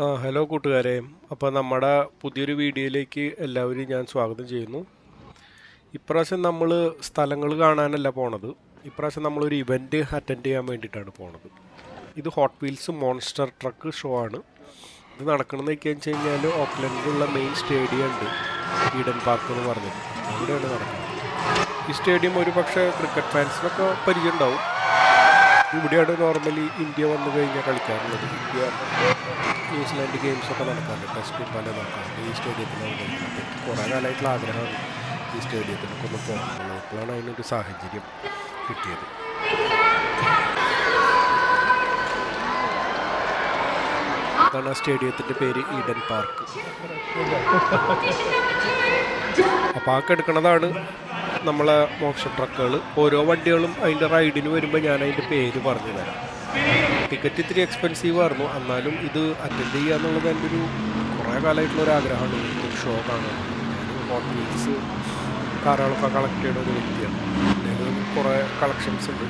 ആ ഹലോ കൂട്ടുകാരെ. അപ്പോൾ നമ്മുടെ പുതിയൊരു വീഡിയോയിലേക്ക് എല്ലാവരെയും ഞാൻ സ്വാഗതം ചെയ്യുന്നു. ഇപ്രാവശ്യം നമ്മൾ സ്ഥലങ്ങൾ കാണാനല്ല പോണത്. ഇപ്രാവശ്യം നമ്മളൊരു ഇവന്റ് അറ്റൻഡ് ചെയ്യാൻ വേണ്ടിയിട്ടാണ് പോണത്. ഇത് hot wheels monster truck show ആണ്. ഇത് നടക്കണമെന്ന് വെച്ച് കഴിഞ്ഞാൽ ഓക്ലൻഡിലുള്ള മെയിൻ സ്റ്റേഡിയം ഉണ്ട്. ഈഡൻ പാർക്ക് എന്ന് പറഞ്ഞത് അവിടെയാണ് നടക്കുന്നത്. ഈ സ്റ്റേഡിയം ഒരു പക്ഷേ ക്രിക്കറ്റ് ഫാൻസിനൊക്കെ പരിചയം ഉണ്ടാവും. ഇവിടെയാണ് നോർമലി ഇന്ത്യ വന്നു കഴിഞ്ഞാൽ കളിക്കാറുള്ളത്. ഇന്ത്യ ന്യൂസിലാൻഡ് ഗെയിംസ് ഒക്കെ നടക്കാറുണ്ട്. ടെസ്റ്റും പല നടക്കാറുണ്ട്. ഈ സ്റ്റേഡിയത്തിലാണ് കുറേ കാലമായിട്ടുള്ള ആഗ്രഹമാണ് ഈ സ്റ്റേഡിയത്തിലൊക്കെ ഒന്ന് പോകണം ഇപ്പോഴാണ് അതിനൊരു സാഹചര്യം കിട്ടിയത്. അതാണ് ആ സ്റ്റേഡിയത്തിന്റെ പേര് ഈഡൻ പാർക്ക് അപ്പോൾ ആ കെടുക്കണതാണ് നമ്മളെ മോക്ഷ ട്രക്കുകൾ ഓരോ വണ്ടികളും അതിന്റെ റൈഡിന് വരുമ്പോൾ ഞാൻ അതിന്റെ പേര് പറഞ്ഞു തരാം. ടിക്കറ്റ് ഇത്തിരി എക്സ്പെൻസീവ് ആയിരുന്നു. എന്നാലും ഇത് അറ്റൻഡ് ചെയ്യുക എന്നുള്ളത് എന്റെ ഒരു കുറേ കാലമായിട്ടുള്ള ഒരു ആഗ്രഹമാണ്. ഒരു ഷോ കാണാൻ. ഹോട്ട് വീൽസ് കാറുകളൊക്കെ കളക്ട് ചെയ്യുന്ന ഒരു വ്യക്തിയാണ്. എന്റെ കുറേ കളക്ഷൻസ് ഉണ്ട്.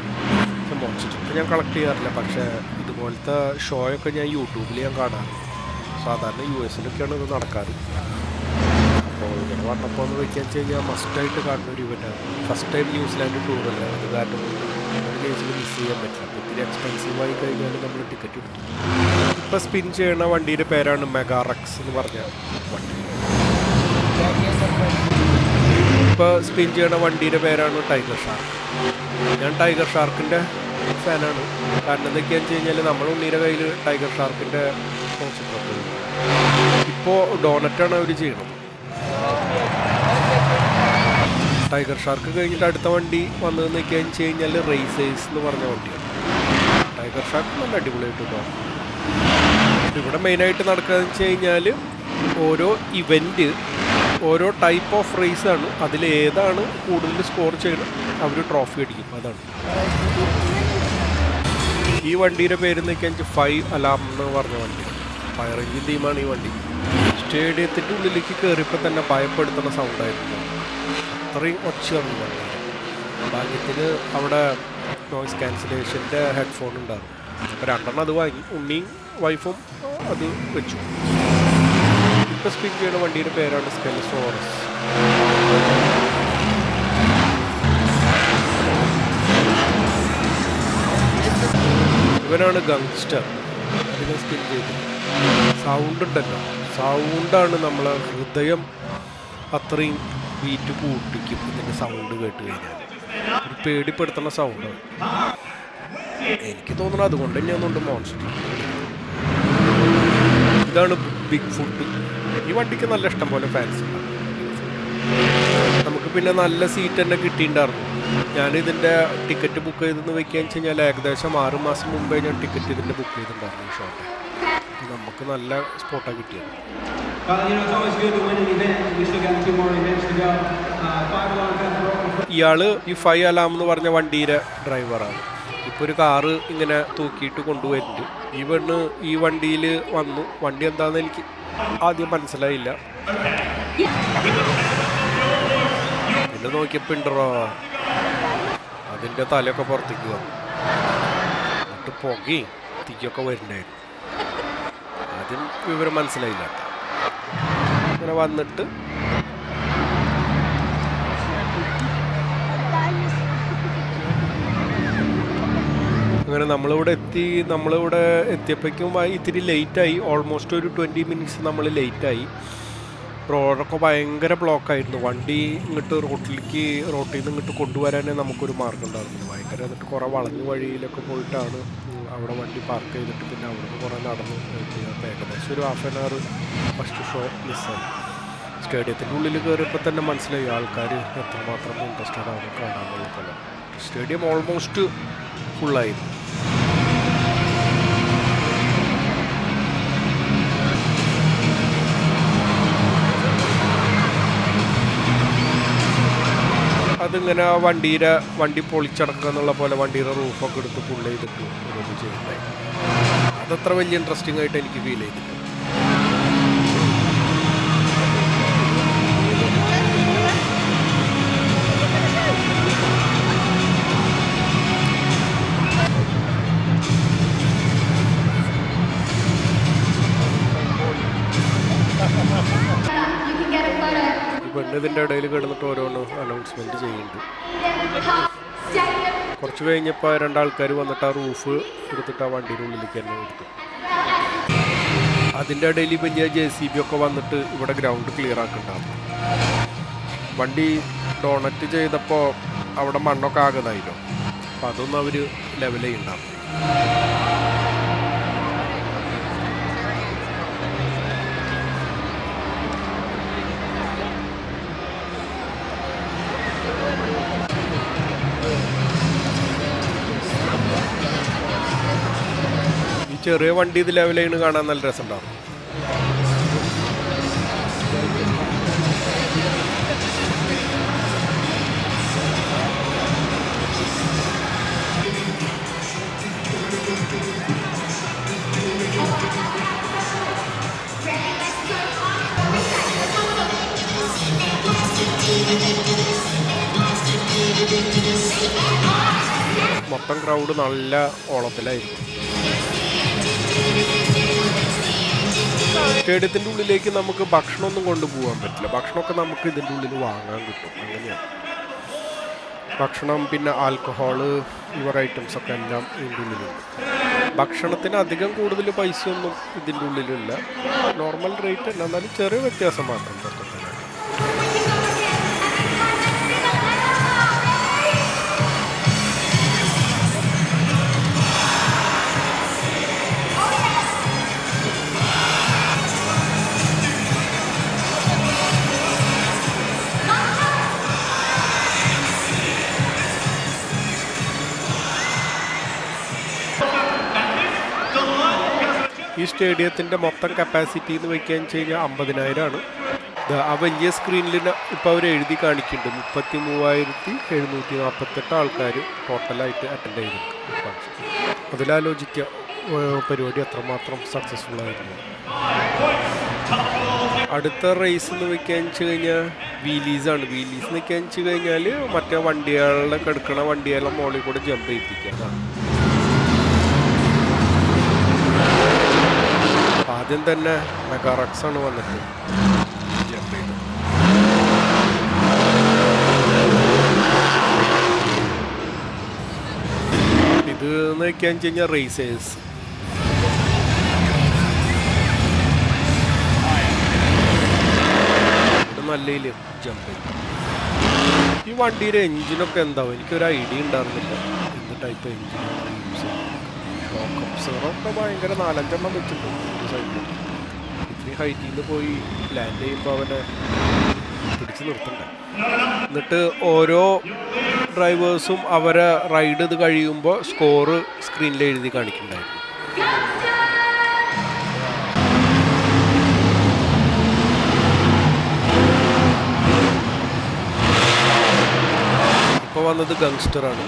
മോൺസ്റ്റർ ഞാൻ കളക്ട് ചെയ്യാറില്ല. പക്ഷേ ഇതുപോലത്തെ ഷോയൊക്കെ ഞാൻ യൂട്യൂബിൽ ഞാൻ കാണാറുണ്ട് സാധാരണ യു എസിലൊക്കെയാണ് ഇത് നടക്കാറ്. അപ്പോൾ ഇങ്ങനെ വന്നപ്പോൾ എന്ന് വെക്കാൻ വെച്ച് കഴിഞ്ഞാൽ മസ്റ്റായിട്ട് കാണുന്ന ഒരു ഇവന്റാണ് ഫസ്റ്റ് ടൈം ന്യൂസിലാൻഡ് ടൂറല്ല അത് കാരണം മിസ് ചെയ്യാൻ പറ്റില്ല. അപ്പോൾ ഇത്തിരി എക്സ്പെൻസീവ് ആയി കഴിഞ്ഞാൽ നമ്മൾ ടിക്കറ്റ് എടുത്തു. ഇപ്പോൾ സ്പിൻ ചെയ്യുന്ന വണ്ടിയുടെ പേരാണ് മെഗാറക്സ് എന്ന് പറഞ്ഞ വണ്ടി. ഇപ്പോൾ സ്പിൻ ചെയ്യുന്ന വണ്ടിയുടെ പേരാണ് ടൈഗർ ഷാർക്ക് ഞാൻ ടൈഗർ ഷാർക്കിന്റെ ഫാനാണ് കാരണം എന്തൊക്കെയാണെന്ന് വെച്ച് കഴിഞ്ഞാൽ നമ്മൾ ഉണ്ണീരെ കയ്യിൽ ടൈഗർ ഷാർക്കിന്റെ ഇപ്പോൾ ഡോണറ്റാണ് അവർ ചെയ്യണത്. ടൈഗർ ഷാർക്ക് കഴിഞ്ഞിട്ട് അടുത്ത വണ്ടി വന്നതെന്ന് വെച്ച് കഴിഞ്ഞാൽ റേസേഴ്സ് എന്ന് പറഞ്ഞ വണ്ടിയാണ്. ടൈഗർ ഷാർക്ക് നല്ല അടിപൊളിയായിട്ട് തോന്നും ഇവിടെ മെയിനായിട്ട് നടക്കുകയെന്ന് വെച്ച് കഴിഞ്ഞാൽ ഓരോ ഇവന്റ് ഓരോ ടൈപ്പ് ഓഫ് റേസ് ആണ്. അതിൽ ഏതാണ് കൂടുതൽ സ്കോർ ചെയ്യണം അവർ ട്രോഫി അടിക്കും. അതാണ്. ഈ വണ്ടിയുടെ പേര് വെച്ചാൽ ഫൈവ് അലാം എന്ന് പറഞ്ഞ വണ്ടി. ഫയർ എഞ്ചിൻ ടീമാണ് ഈ വണ്ടി. സ്റ്റേഡിയത്തിന്റെ ഉള്ളിലേക്ക് കയറിയപ്പോൾ തന്നെ ഭയപ്പെടുത്തുന്ന സൗണ്ടായിരുന്നു അത്രയും ഒച്ചയാണ് ഭാഗ്യത്തിന് അവിടെ നോയിസ് ക്യാൻസലേഷന്റെ ഹെഡ്ഫോൺ ഉണ്ടായിരുന്നു. അപ്പോൾ രണ്ടെണ്ണം അത് വാങ്ങി. ഉണ്ണിയും വൈഫും അത് വെച്ചു. ഇപ്പോൾ സ്പീക്ക് ചെയ്യുന്ന വണ്ടിയുടെ പേരാണ് സ്കെലസോറസ് ഇവനാണ് ഗങ്സ്റ്റർ അതിനെ സ്കിൻ ചെയ്തത് സൗണ്ട് ഉണ്ടല്ലോ. സൗണ്ടാണ് നമ്മളെ ഹൃദയം അത്രയും ബീറ്റ് കൂട്ടിക്കും. ഇതിന്റെ സൗണ്ട് കേട്ട് കഴിഞ്ഞാൽ ഒരു പേടിപ്പെടുത്തുന്ന സൗണ്ട് എനിക്ക് തോന്നുന്നു അതുകൊണ്ട് തന്നെയൊന്നുണ്ട് മോൺസ്റ്റർ ഇതാണ് ബിഗ് ഫുഡ് ഈ വണ്ടിക്ക് നല്ല ഇഷ്ടം പോലെ ഫാൻസ് നമുക്ക് പിന്നെ നല്ല സീറ്റ് തന്നെ കിട്ടിയിട്ടുണ്ടായിരുന്നു. ഞാൻ ഇതിന്റെ ടിക്കറ്റ് ബുക്ക് ചെയ്തെന്ന് വെക്കുകയെന്ന് വെച്ച് കഴിഞ്ഞാൽ ഏകദേശം ആറ് മാസം മുമ്പേ ഞാൻ ടിക്കറ്റ് ഇതിന്റെ ബുക്ക് ചെയ്തിട്ടുണ്ടായിരുന്നു ഈ ഷോട്ട് നമുക്ക് നല്ല സ്പോട്ടാണ് കിട്ടിയത്. Uh. ഇയാൾ ഈ ഫൈ അലാം എന്ന് പറഞ്ഞ വണ്ടിയിലെ ഡ്രൈവറാണ് ഇപ്പൊ ഒരു കാറ് ഇങ്ങനെ തൂക്കിയിട്ട് കൊണ്ടുവരുന്നുണ്ട്. ഈ പെണ്ണ് ഈ വണ്ടിയിൽ വന്നു. വണ്ടി എന്താണെന്ന് എനിക്ക് ആദ്യം മനസ്സിലായില്ല. പിന്നെ നോക്കിയപ്പോൾ ഉണ്ടോ അതിന്റെ തലയൊക്കെ പുറത്തേക്ക് വന്നു. എന്നിട്ട് പുകയും തീയൊക്കെ വരുന്നുണ്ടായിരുന്നു. ആദ്യം വിവരം മനസ്സിലായില്ല. അങ്ങനെ വന്നിട്ട് അങ്ങനെ നമ്മളിവിടെ എത്തി നമ്മളിവിടെ എത്തിയപ്പോഴേക്കും ഇത്തിരി ലേറ്റായി ഓൾമോസ്റ്റ് ഒരു ട്വന്റി മിനിറ്റ്സ് നമ്മൾ ലേറ്റായി റോഡൊക്കെ ഭയങ്കര ബ്ലോക്കായിരുന്നു. വണ്ടി ഇങ്ങോട്ട് റോട്ടിലേക്ക് റോട്ടിൽ നിന്ന് ഇങ്ങോട്ട് കൊണ്ടുവരാനേ നമുക്കൊരു മാർഗം ഉണ്ടായിരുന്നില്ല. ഭയങ്കര എന്നിട്ട് കുറേ വളഞ്ഞ വഴിയിലൊക്കെ പോയിട്ടാണ് അവിടെ വണ്ടി പാർക്ക് ചെയ്തിട്ട് പിന്നെ അവിടെ കുറേ നടന്നു. അപ്പോൾ ഏകദേശം ഒരു half an hour first show മിസ്സായി സ്റ്റേഡിയത്തിന്റെ ഉള്ളിൽ കയറിയപ്പോൾ തന്നെ മനസ്സിലായി ആൾക്കാർ എത്രമാത്രം ഇൻട്രസ്റ്റഡ് ആണ് കാണാൻ സ്റ്റേഡിയം ഓൾമോസ്റ്റ് ഫുള്ളായിരുന്നു അതിങ്ങനെ വണ്ടിയുടെ വണ്ടി പൊളിച്ചടക്കുക എന്നുള്ള പോലെ വണ്ടിയുടെ റൂഫൊക്കെ എടുത്ത് പുള്ളി ചെയ്തിട്ട് അതത്ര വലിയ ഇൻട്രസ്റ്റിംഗ് ആയിട്ട് എനിക്ക് ഫീൽ ചെയ്തില്ല. ഇതിന്റെ ഇടയിൽ കിടന്നിട്ട് ഓരോന്ന് അനൗൺസ്മെന്റ് ചെയ്യുന്നുണ്ട്. കുറച്ച് കഴിഞ്ഞപ്പോൾ രണ്ടാൾക്കാർ വന്നിട്ട് ആ റൂഫ് എടുത്തിട്ട് ആ വണ്ടിയുടെ ഉള്ളിലേക്ക് തന്നെ എടുത്തു. അതിന്റെ ഇടയിൽ വലിയ ജെ സി ബി ഒക്കെ വന്നിട്ട് ഇവിടെ ഗ്രൗണ്ട് ക്ലിയർ ആക്കുന്നുണ്ടാവും വണ്ടി ഡോണറ്റ് ചെയ്തപ്പോൾ അവിടെ മണ്ണൊക്കെ ആകുന്നതായിരുന്നു അപ്പം അതൊന്നും അവർ ലെവൽ ചെയ്യുന്നുണ്ടാവും ചെറിയ വണ്ടി ഇത് ലെവലാണ് കാണാൻ നല്ല രസമുണ്ടാവും മൊത്തം ക്രൗഡ് നല്ല ഓളത്തിലായിരിക്കും. സ്റ്റേഡിയത്തിന്റെ ഉള്ളിലേക്ക് നമുക്ക് ഭക്ഷണമൊന്നും കൊണ്ടുപോകാൻ പറ്റില്ല. ഭക്ഷണമൊക്കെ നമുക്ക് ഇതിന്റെ ഉള്ളിൽ വാങ്ങാൻ കിട്ടും. അങ്ങനെയാണ്. ഭക്ഷണം പിന്നെ ആൽക്കഹോൾ ഇവർ ഐറ്റംസ് ഒക്കെ എല്ലാം ഇതിന്റെ ഉള്ളിലുണ്ട്. ഭക്ഷണത്തിന് അധികം കൂടുതൽ പൈസയൊന്നും ഇതിന്റെ ഉള്ളിലില്ല. നോർമൽ റേറ്റ് അല്ല. എന്നാലും ചെറിയ വ്യത്യാസം മാത്രം സ്റ്റേഡിയത്തിന്റെ മൊത്തം കപ്പാസിറ്റി എന്ന് വെക്കാൻ വെച്ച് കഴിഞ്ഞാൽ അമ്പതിനായിരമാണ് ആ വലിയ സ്ക്രീനിൽ ഇപ്പോൾ അവർ എഴുതി കാണിക്കുന്നുണ്ട്. മുപ്പത്തി മൂവായിരത്തി എഴുന്നൂറ്റി നാൽപ്പത്തെട്ട് ആൾക്കാർ ടോട്ടലായിട്ട് അറ്റൻഡ് ചെയ്തിട്ടുണ്ട് അതിലാലോചിക്കുക പരിപാടി അത്രമാത്രം സക്സസ്ഫുൾ ആയിരുന്നു. അടുത്ത റേസ് എന്ന് വെക്കാൻ വെച്ച് കഴിഞ്ഞാൽ വീലീസാണ് വീലീസ് എന്ന് വെക്കാൻ വെച്ച് കഴിഞ്ഞാൽ മറ്റേ വണ്ടികളുടെ കിടക്കണ വണ്ടികളുടെ മോളിൽ കൂടെ ജമ്പ് ചെയ്യിപ്പിക്കുക. ആദ്യം തന്നെ മെഗാറക്സ് ആണ് വന്നിട്ട്. ഇത് എന്ന് വെക്കാൻ വെച്ച് റേസേഴ്സ് നല്ലതിൽ ഈ വണ്ടിയുടെ എഞ്ചിനൊക്കെ എന്താവും? എനിക്കൊരു ഐഡിയ ഉണ്ടായിരുന്നില്ല. എന്ത് ടൈപ്പ് എഞ്ചിൻ യൂസ് ചെയ്യുന്നത്? സീറൊക്കെ ഭയങ്കര നാലഞ്ചെണ്ണം വെച്ചിട്ടുണ്ട് സൈഡിൽ ഇത്രയും ഹൈറ്റിൽ നിന്ന് പോയി ലാൻഡ് ചെയ്യുമ്പോൾ അവനെ പിടിച്ചു നിർത്തണ്ടേ? എന്നിട്ട് ഓരോ ഡ്രൈവേഴ്സും അവരെ റൈഡ് ഇത് കഴിയുമ്പോൾ സ്കോറ് സ്ക്രീനിൽ എഴുതി കാണിക്കുന്നുണ്ടായിരുന്നു ഇപ്പോൾ വന്നത് ഗങ്സ്റ്ററാണ്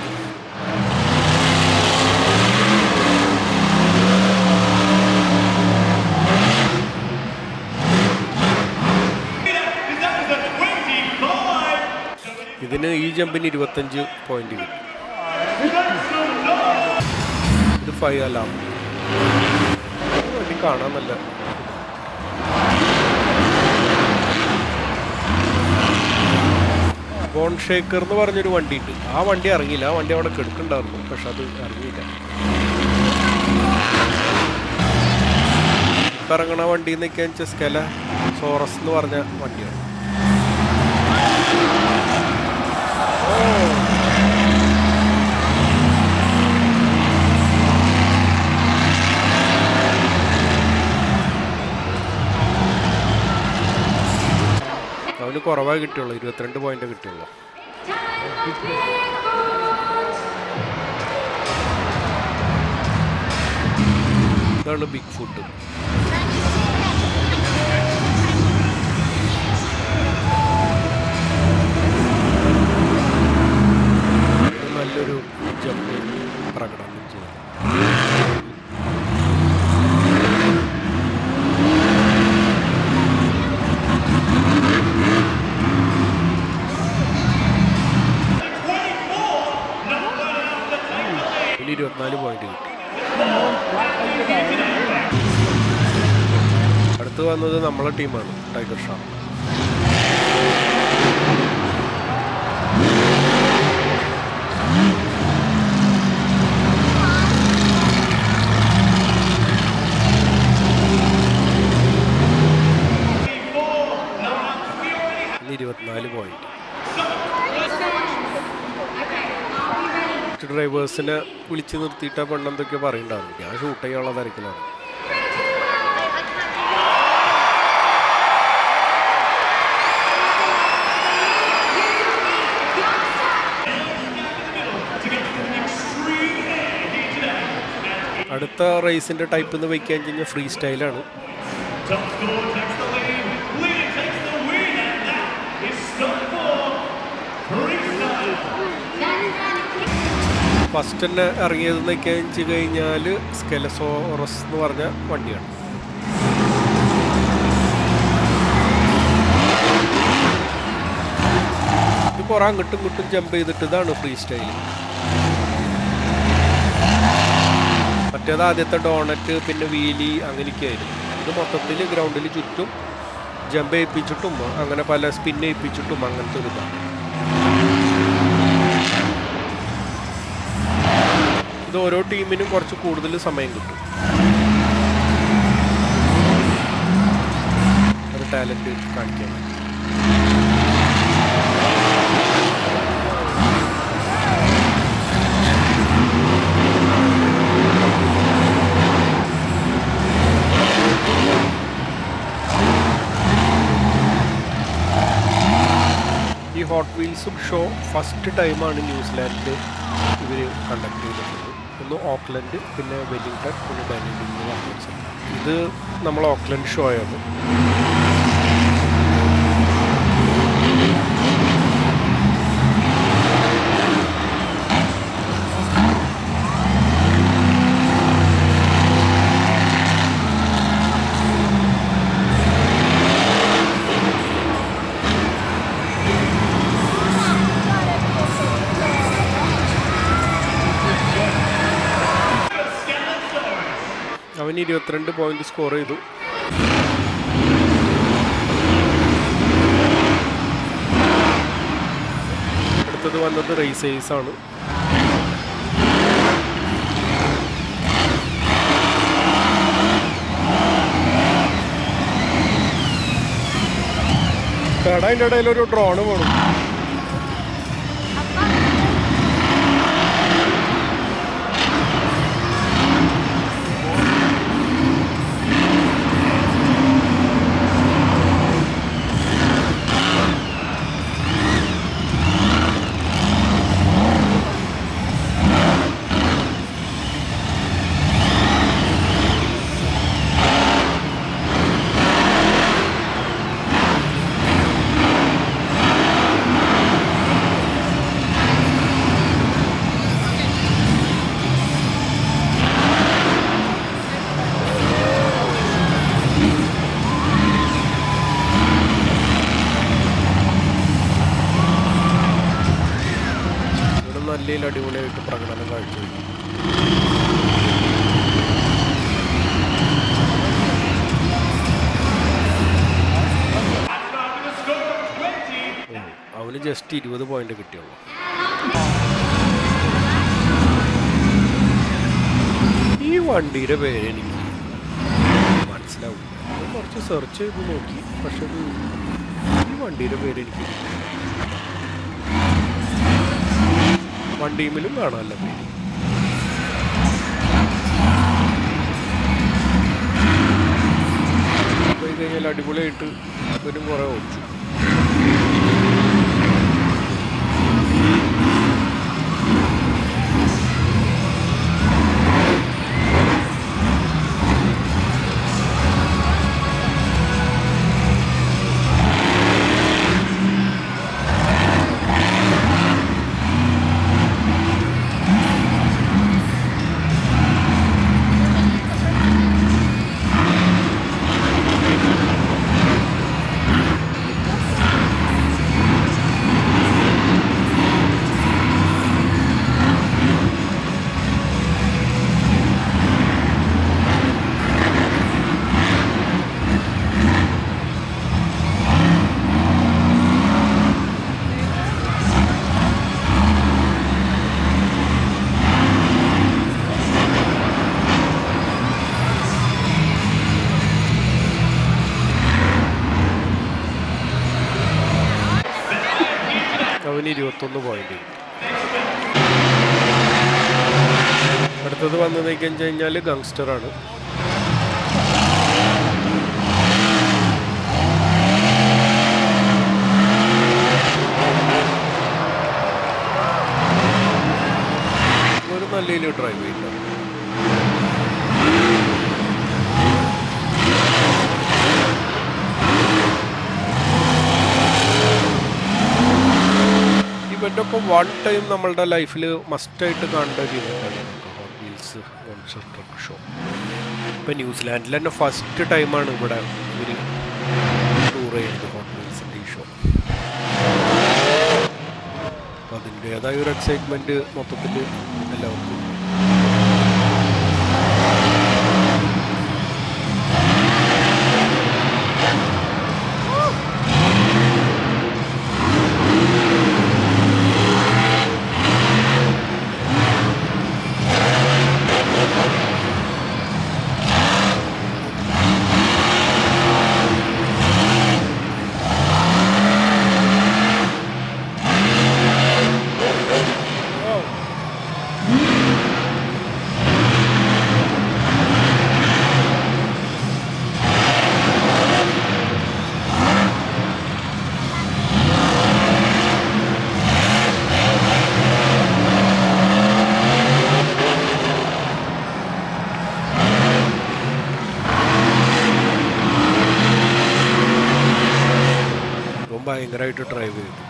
ഇതിന് ഈ ജമ്പിന് ഇരുപത്തഞ്ച് പോയിന്റ് കിട്ടും. ഇത് ഫൈവ് അലാം കാണാൻ നല്ല ബോൺ ഷേക്കർ എന്ന് പറഞ്ഞൊരു വണ്ടി ഉണ്ട് ആ വണ്ടി ഇറങ്ങിയില്ല. ആ വണ്ടി അവിടെ കെടുക്കുന്നുണ്ടായിരുന്നു. പക്ഷെ അത് ഇറങ്ങിയില്ല. ഇപ്പം ഇറങ്ങണ വണ്ടി എന്നൊക്കെ വെച്ചാൽ സ്കെല സോറസ് എന്ന് പറഞ്ഞ വണ്ടിയാണ്. അവന് കുറവായി കിട്ടിയുള്ളൂ ഇരുപത്തിരണ്ട് പോയിന്റ് കിട്ടിയുള്ളൂ. ഇതാണ് ബിഗ് ഫുഡ് നല്ലൊരു ജമ്പ് പ്രകടനം ചെയ്തു. വന്നത് നമ്മളെ ടീമാണ് ടൈഗർ ഷാ. ഇരുപത്തിനാല് പോയിന്റ് ഡ്രൈവേഴ്സിനെ വിളിച്ചു നിർത്തിയിട്ട് പെണ്ണെന്തൊക്കെ പറയുന്നുണ്ടാവും ഞാൻ ഷൂട്ട് ചെയ്യാനുള്ള തിരക്കിലാണ്. അടുത്ത റേസിന്റെ ടൈപ്പ് എന്ന് വയ്ക്കാൻ കഴിഞ്ഞാൽ ഫ്രീ സ്റ്റൈലാണ്. ഫസ്റ്റ് തന്നെ ഇറങ്ങിയതെന്ന് വെച്ച് കഴിഞ്ഞാൽ സ്കെലസോറസ് എന്ന് പറഞ്ഞ വണ്ടിയാണ് ഇത് കുറേ അങ്ങോട്ടും ഇങ്ങോട്ടും ജമ്പ് ചെയ്തിട്ട് ഇതാണ് ഫ്രീ സ്റ്റൈൽ മറ്റേത് ആദ്യത്തെ ഡോണറ്റ് പിന്നെ വീലി അങ്ങനെയൊക്കെയായിരുന്നു ഇത് മൊത്തത്തിൽ ഗ്രൗണ്ടിൽ ചുറ്റും ജമ്പ് ചെയ്യിപ്പിച്ചിട്ടും അങ്ങനെ പല സ്പിൻ ചെയ്യിപ്പിച്ചിട്ടും അങ്ങനത്തെ ഒരു ഇതാണ്. ഇത് ഓരോ ടീമിനും കുറച്ച് കൂടുതൽ സമയം കിട്ടും. ഒരു ടാലന്റ് കാണിക്കാൻ ഹോട്ട് വീൽസും ഷോ ഫസ്റ്റ് ടൈമാണ് ന്യൂസിലാൻഡിൽ ഇവർ കണ്ടക്ട് ചെയ്തിട്ടുള്ളത്. ഒന്ന് ഓക്ലൻഡ് പിന്നെ വെല്ലിംഗ്ടൺ പിന്നെ ഡാനിഡിൽ ഇത് നമ്മൾ ഓക്ലൻഡ് ഷോ ആണ് ഇരുപത്തിരണ്ട് പോയിന്റ് സ്കോർ ചെയ്തു. അടുത്തത് വന്നത് റേസേഴ്സ് ആണ്. കട അതിന്റെ ഇടയിൽ ഒരു ഡ്രോണ് വേണം അവന് ജസ്റ്റ് ഇരുപത് പോയിന്റ് കിട്ടിയുള്ളൂ. ഈ വണ്ടിയുടെ പേര് എനിക്ക് മനസ്സിലാവും കുറച്ച് സെർച്ച് ചെയ്ത് നോക്കി പക്ഷെ ഈ വണ്ടിയുടെ പേര് എനിക്ക് വണ്ടിയിലും കാണാമല്ലോ പേര്. കഴിഞ്ഞാൽ അടിപൊളിയായിട്ട് വരും കുറേ ഓടിച്ചു. അവന് ഇരുപത്തൊന്ന് പോയിന്റ് അടുത്തത് വന്ന് നീക്കം കഴിഞ്ഞാൽ ഗങ്സ്റ്ററാണ് ഒരു നല്ല ഡ്രൈവ് ഡ്രൈവ് ചെയ്യില്ല ഇവന്റൊക്കെ വൺ ടൈം നമ്മളുടെ ലൈഫിൽ മസ്റ്റായിട്ട് കാണേണ്ട ഒരു ഇവന്റാണ് hot wheels monster truck show ഇപ്പം ന്യൂസിലാൻഡിൽ തന്നെ ഫസ്റ്റ് ടൈമാണ് ഇവിടെ ഒരു ടൂർ ചെയ്യുന്നത് ഹോട്ട് വീൽസിന്റെ ഈ ഷോ അപ്പം അതിന്റേതായ ഒരു എക്സൈറ്റ്മെന്റ് മൊത്തത്തിൽ എല്ലാവർക്കും. ഭയങ്കരമായിട്ട് ഡ്രൈവ് ചെയ്തു.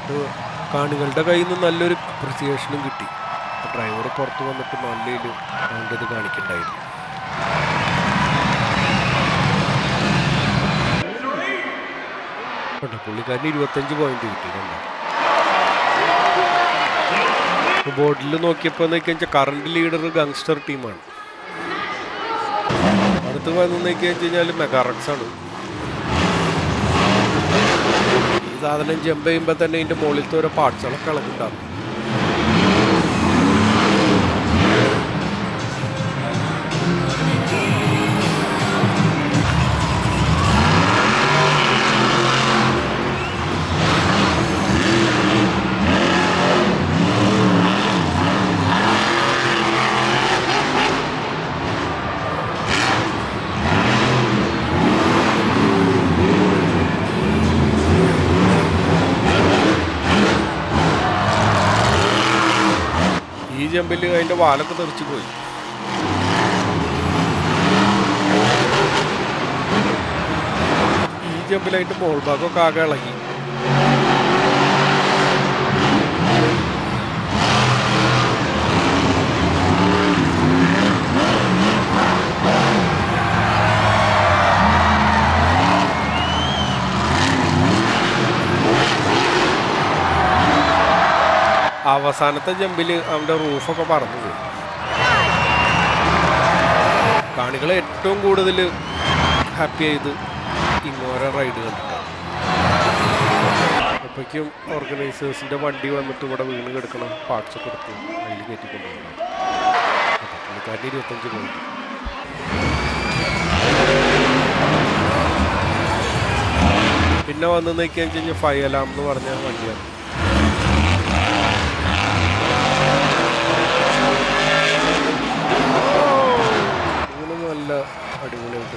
അത് കാണികളുടെ കയ്യിൽ നിന്ന് നല്ലൊരു അപ്രിസിയേഷനും കിട്ടി. ഡ്രൈവർ പുറത്ത് വന്നിട്ട് നല്ലതിൽ അവന്റെ ഇത് കാണിക്കണ്ടായിരുന്നു. കണ്ടോ പുള്ളിക്കാരന് ഇരുപത്തഞ്ച് പോയിന്റ് കിട്ടി കണ്ടോ? ബോർഡിൽ നോക്കിയപ്പോൾ വെച്ചാൽ കറണ്ട് ലീഡർ ഗങ്സ്റ്റർ ടീമാണ് അടുത്ത് വന്നു കഴിഞ്ഞാൽ മെഗാറക്സ് ആണ് ഈ സാധനം ജമ്പ് ചെയ്യുമ്പോൾ തന്നെ ഇതിന്റെ മുകളിലത്തെ ഓരോ പാർട്സുകളൊക്കെ ഇളകുണ്ടാകും ജമ്പിൽ അതിന്റെ വാലൊക്കെ തെറിച്ച് പോയി. ഈ ജമ്പിലായിട്ട് ബോൾ ഭാഗമൊക്കെ ആകെ ഇളകി. അവസാനത്തെ ജമ്പിൽ അവന്റെ റൂഫൊക്കെ പറന്നു പോയി. കാണികൾ ഏറ്റവും കൂടുതൽ ഹാപ്പി ആയത് ഇങ്ങോരോ റൈഡ് കണ്ടിട്ടാണ്. അപ്പോഴേക്കും ഓർഗനൈസേഴ്സിന്റെ വണ്ടി വന്നിട്ട് ഇവിടെ വീണ് കിടക്കണം. പാർട്സ് കൊടുത്ത് അതിൽ കയറ്റിക്കൊണ്ടുപോകണം. ഇരുപത്തഞ്ച് പോയി പിന്നെ വന്നു നോക്കിയാൽ കഴിഞ്ഞാൽ ഫൈവ് അലാം എന്ന് പറഞ്ഞ വണ്ടിയാണ് ഇങ്ങനെ നല്ല അടിപൊളിയായിട്ട്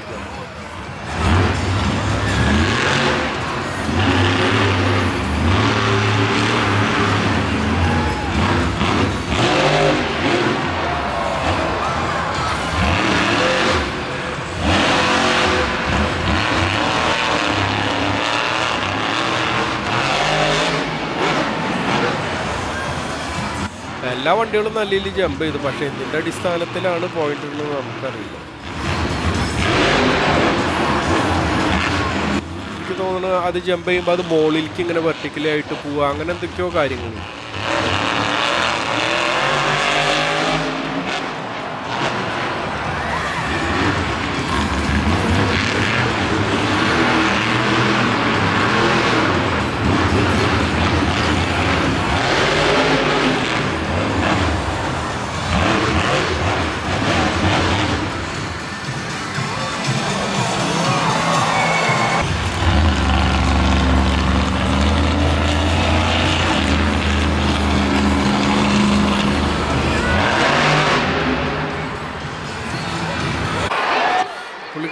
എല്ലാ വണ്ടികളും നല്ല രീതിയിൽ ജമ്പ് ചെയ്തു. പക്ഷേ എന്തിന്റെ അടിസ്ഥാനത്തിലാണ് പോയിന്റ് ഉള്ളത് നമുക്കറിയില്ല. തോന്നുന്നു. അത് ജമ്പ് ചെയ്യുമ്പോൾ അത് മുകളിലേക്ക് ഇങ്ങനെ വെർട്ടിക്കലായിട്ട് പോവുക. അങ്ങനെ എന്തൊക്കെയോ കാര്യങ്ങൾ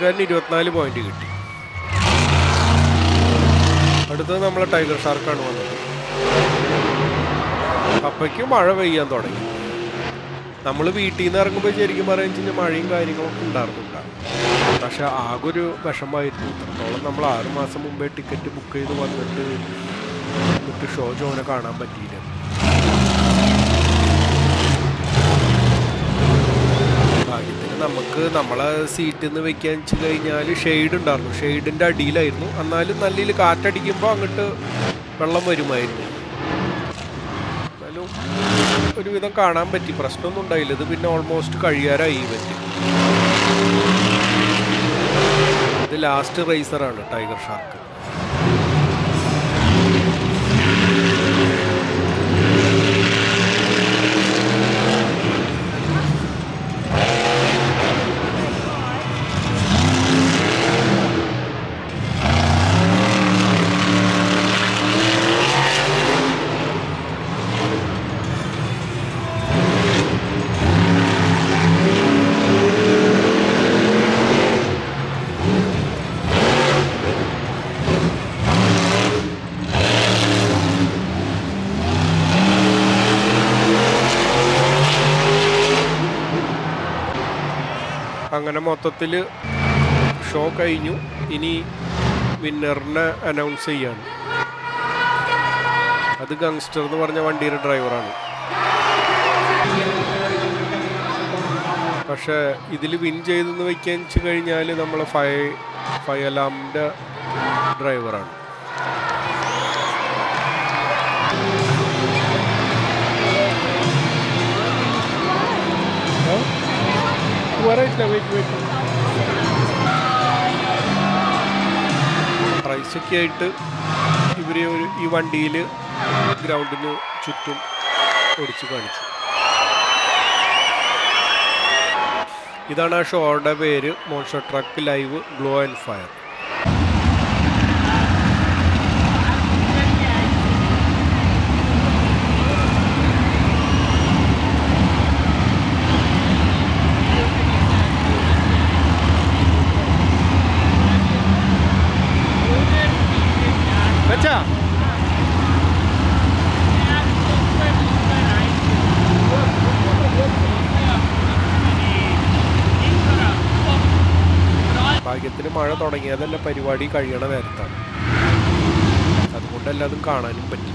ന്യൂസിലാൻഡിന് ഇരുപത്തിനാല് പോയിന്റ് കിട്ടി. അടുത്തത് നമ്മളെ ടൈഗർ ഷാർക്കാണ് വന്നത്. കപ്പയ്ക്ക് മഴ പെയ്യാൻ തുടങ്ങി. നമ്മൾ വീട്ടിൽ നിന്ന് ഇറങ്ങുമ്പോൾ ശരിക്കും പറയുക കഴിഞ്ഞാൽ മഴയും കാര്യങ്ങളൊക്കെ ഉണ്ടായിരുന്നില്ല. പക്ഷെ ആകെ ഒരു വിഷമമായിരുന്നു. ഇത്രത്തോളം നമ്മൾ ആറ് മാസം മുമ്പേ ടിക്കറ്റ് ബുക്ക് ചെയ്ത് വന്നിട്ട് ഷോ ജോനെ കാണാൻ പറ്റിയില്ല ഭാഗ്യത്തിന് നമുക്ക് നമ്മളെ സീറ്റിൽ നിന്ന് വെക്കാൻ വെച്ച് കഴിഞ്ഞാൽ ഷെയ്ഡ് ഉണ്ടായിരുന്നു. ഷെയ്ഡിന്റെ അടിയിലായിരുന്നു. എന്നാലും നല്ല കാറ്റടിക്കുമ്പോൾ അങ്ങോട്ട് വെള്ളം വരുമായിരുന്നു. എന്നാലും ഒരുവിധം കാണാൻ പറ്റി. പ്രശ്നമൊന്നും ഉണ്ടായില്ല. ഇത് പിന്നെ ഓൾമോസ്റ്റ് കഴിയാറായി പറ്റി ഇത് ലാസ്റ്റ് റേസറാണ് ടൈഗർ ഷാർക്ക് അങ്ങനെ മൊത്തത്തിൽ ഷോ കഴിഞ്ഞു. ഇനി വിന്നറിനെ അനൗൺസ് ചെയ്യാണ്. അത് ഗങ്സ്റ്റർ എന്ന് പറഞ്ഞ വണ്ടിയുടെ ഡ്രൈവറാണ് പക്ഷേ ഇതിൽ വിൻ ചെയ്തെന്ന് വെച്ച് കഴിഞ്ഞാൽ നമ്മൾ ഫയ ഫൈ അലാമിന്റെ ഡ്രൈവറാണ് പ്രൈസൊക്കെ ആയിട്ട് ഇവർ ഒരു ഈ വണ്ടിയിൽ ഗ്രൗണ്ടിന് ചുറ്റും ഓടിച്ച് കാണിച്ചു. ഇതാണ് ആ ഷോയുടെ പേര് monster truck live glow and fire വെച്ചാ ഭാഗ്യത്തിന് മഴ തുടങ്ങിയത് പരിപാടി കഴിയണ നേരത്താണ്. അതുകൊണ്ട് എല്ലാതും കാണാനും പറ്റി.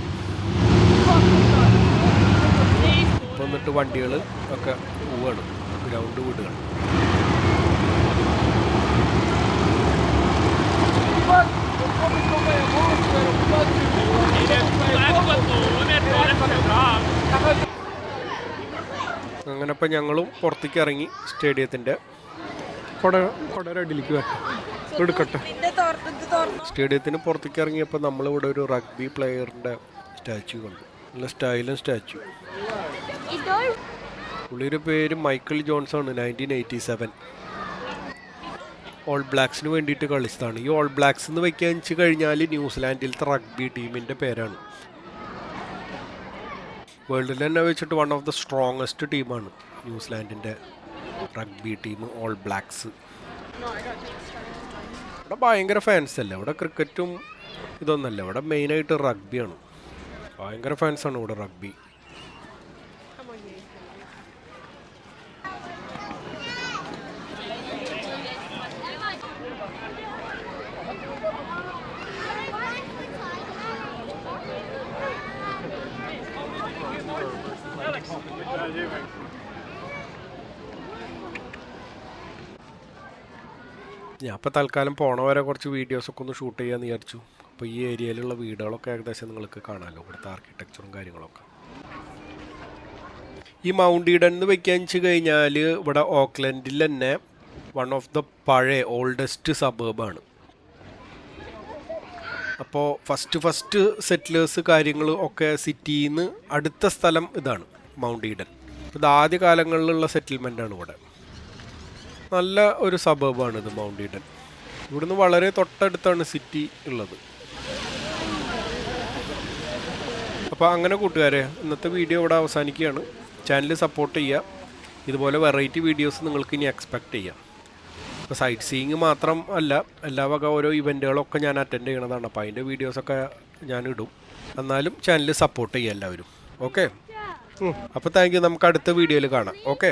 ഇപ്പൊ എന്നിട്ട് വണ്ടികൾ ഒക്കെ പോവാണ്. ഗ്രൗണ്ട് വീടുകൾ അങ്ങനെ ഇപ്പം ഞങ്ങളും പുറത്തേക്ക് ഇറങ്ങി സ്റ്റേഡിയത്തിന്റെ കൊട കൊടരടിയിലേക്ക് വരട്ടെ എടുക്കട്ടെ. സ്റ്റേഡിയത്തിന് പുറത്തേക്ക് ഇറങ്ങിയപ്പോൾ നമ്മളിവിടെ ഒരു റഗ്ബി പ്ലെയറിന്റെ സ്റ്റാച്ചു കണ്ടു. നല്ല സ്റ്റൈലും സ്റ്റാച്ചു പുള്ളിയുടെ പേര് Michael Johnson nineteen eighty seven all ബ്ലാക്സിന് വേണ്ടിയിട്ട് കളിച്ചതാണ്. ഈ ഓൾ ബ്ലാക്സ് എന്ന് വയ്ക്കാൻ വെച്ച് കഴിഞ്ഞാൽ ന്യൂസിലാൻഡിലത്തെ റഗ്ബി ടീമിന്റെ പേരാണ്. വേൾഡിൽ തന്നെ വെച്ചിട്ട് വൺ ഓഫ് ദ സ്ട്രോങ്ങസ്റ്റ് ടീമാണ് ന്യൂസിലാൻഡിന്റെ റഗ്ബി ടീം ഓൾ ബ്ലാക്സ് ഇവിടെ ഭയങ്കര ഫാൻസ് അല്ലേ? ഇവിടെ ക്രിക്കറ്റും ഇതൊന്നല്ല ഇവിടെ മെയിനായിട്ട് റഗ്ബിയാണ് ഭയങ്കര ഫാൻസാണ് ഇവിടെ റഗ്ബി ഞാൻ ഇപ്പോൾ തൽക്കാലം പോണ വരെ കുറച്ച് വീഡിയോസൊക്കെ ഒന്ന് ഷൂട്ട് ചെയ്യാമെന്ന് വിചാരിച്ചു. അപ്പോൾ ഈ ഏരിയയിലുള്ള വീടുകളൊക്കെ ഏകദേശം നിങ്ങൾക്ക് കാണാമല്ലോ ഇവിടുത്തെ ആർക്കിടെക്ചറും കാര്യങ്ങളൊക്കെ. ഈ മൗണ്ട് ഈഡൻ എന്ന് വെക്കാൻ വെച്ച് കഴിഞ്ഞാൽ ഇവിടെ ഓക്ലൻഡിൽ തന്നെ വൺ ഓഫ് ദ പഴയ ഓൾഡസ്റ്റ് സബേബാണ് അപ്പോൾ ഫസ്റ്റ് ഫസ്റ്റ് സെറ്റിലേഴ്സ് കാര്യങ്ങൾ ഒക്കെ സിറ്റിയിൽ നിന്ന് അടുത്ത സ്ഥലം ഇതാണ് മൗണ്ട് ഈഡൻ ഇത് ആദ്യ കാലങ്ങളിലുള്ള സെറ്റിൽമെന്റാണ് ഇവിടെ. നല്ല ഒരു സബേബാണ് ഇത് മൗണ്ട് ഈഡൻ ഇവിടുന്ന് വളരെ തൊട്ടടുത്താണ് സിറ്റി ഉള്ളത്. അപ്പോൾ അങ്ങനെ കൂട്ടുകാരെ ഇന്നത്തെ വീഡിയോ ഇവിടെ അവസാനിക്കുകയാണ്. ചാനൽ സപ്പോർട്ട് ചെയ്യുക. ഇതുപോലെ വെറൈറ്റി വീഡിയോസ് നിങ്ങൾക്ക് ഇനി എക്സ്പെക്റ്റ് ചെയ്യാം. ഇപ്പോൾ സൈറ്റ് സീയിങ് മാത്രം അല്ല എല്ലാ വക ഓരോ ഇവന്റുകളൊക്കെ ഞാൻ അറ്റൻഡ് ചെയ്യണതാണ്. അപ്പോൾ അതിന്റെ വീഡിയോസൊക്കെ ഞാൻ ഇടും. എന്നാലും ചാനൽ സപ്പോർട്ട് ചെയ്യുക എല്ലാവരും. ഓക്കെ അപ്പോൾ താങ്ക് യു നമുക്ക് അടുത്ത വീഡിയോയിൽ കാണാം. ഓക്കെ